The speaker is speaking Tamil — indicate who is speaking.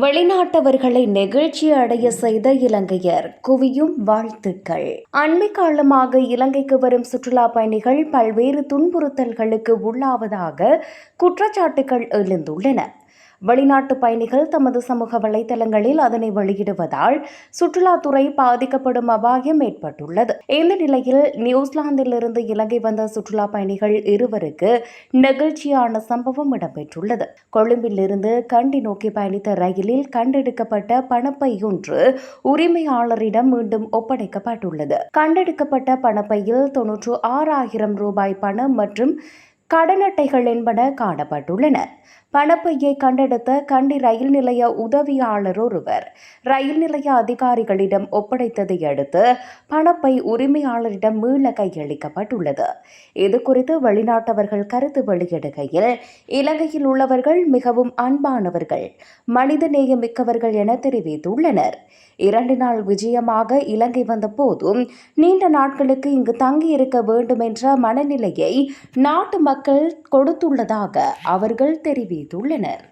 Speaker 1: வெளிநாட்டவர்களை நெகிழ்ச்சி அடைய செய்த இலங்கையர். குவியும் வாழ்த்துக்கள். அண்மை காலமாக இலங்கைக்கு வரும் சுற்றுலா பயணிகள் பல்வேறு துன்புறுத்தல்களுக்கு உள்ளாவதாக குற்றச்சாட்டுகள் எழுந்துள்ளன. வெளிநாட்டு பயணிகள் தமது சமூக வலைதளங்களில் அதனை வெளியிடுவதால் சுற்றுலாத்துறை பாதிக்கப்படும் அபாயம் ஏற்பட்டுள்ளது. இந்த நிலையில் நியூசிலாந்திலிருந்து இலங்கை வந்த சுற்றுலா பயணிகள் இருவருக்கு நெகிழ்ச்சியான சம்பவம் இடம்பெற்றுள்ளது. கொழும்பிலிருந்து கண்டி நோக்கி பயணித்த ரயிலில் கண்டெடுக்கப்பட்ட பணப்பை ஒன்று உரிமையாளரிடம் மீண்டும் ஒப்படைக்கப்பட்டுள்ளது. கண்டெடுக்கப்பட்ட பணப்பையில் தொன்னூற்று ஆறாயிரம் ரூபாய் பணம் மற்றும் கடன் அட்டைகள் என்பன காணப்பட்டுள்ளன. பணப்பையை கண்டெடுத்த கண்டி ரயில் நிலைய உதவியாளர் ஒருவர் ரயில் நிலைய அதிகாரிகளிடம் ஒப்படைத்ததை அடுத்து பணப்பை உரிமையாளரிடம் மீள கையளிக்கப்பட்டுள்ளது. இது குறித்து வெளிநாட்டவர்கள் கருத்து வெளியிடுகையில் இலங்கையில் உள்ளவர்கள் மிகவும் அன்பானவர்கள் மனித நேயமிக்கவர்கள் என தெரிவித்துள்ளனர். இரண்டு நாள் விஜயமாக இலங்கை வந்த போதும் நீண்ட நாட்களுக்கு இங்கு தங்கியிருக்க வேண்டும் என்ற மனநிலையை நாட்டு மக்கள் கொடுத்துள்ளதாக அவர்கள் தெரிவித்துள்ளனர்.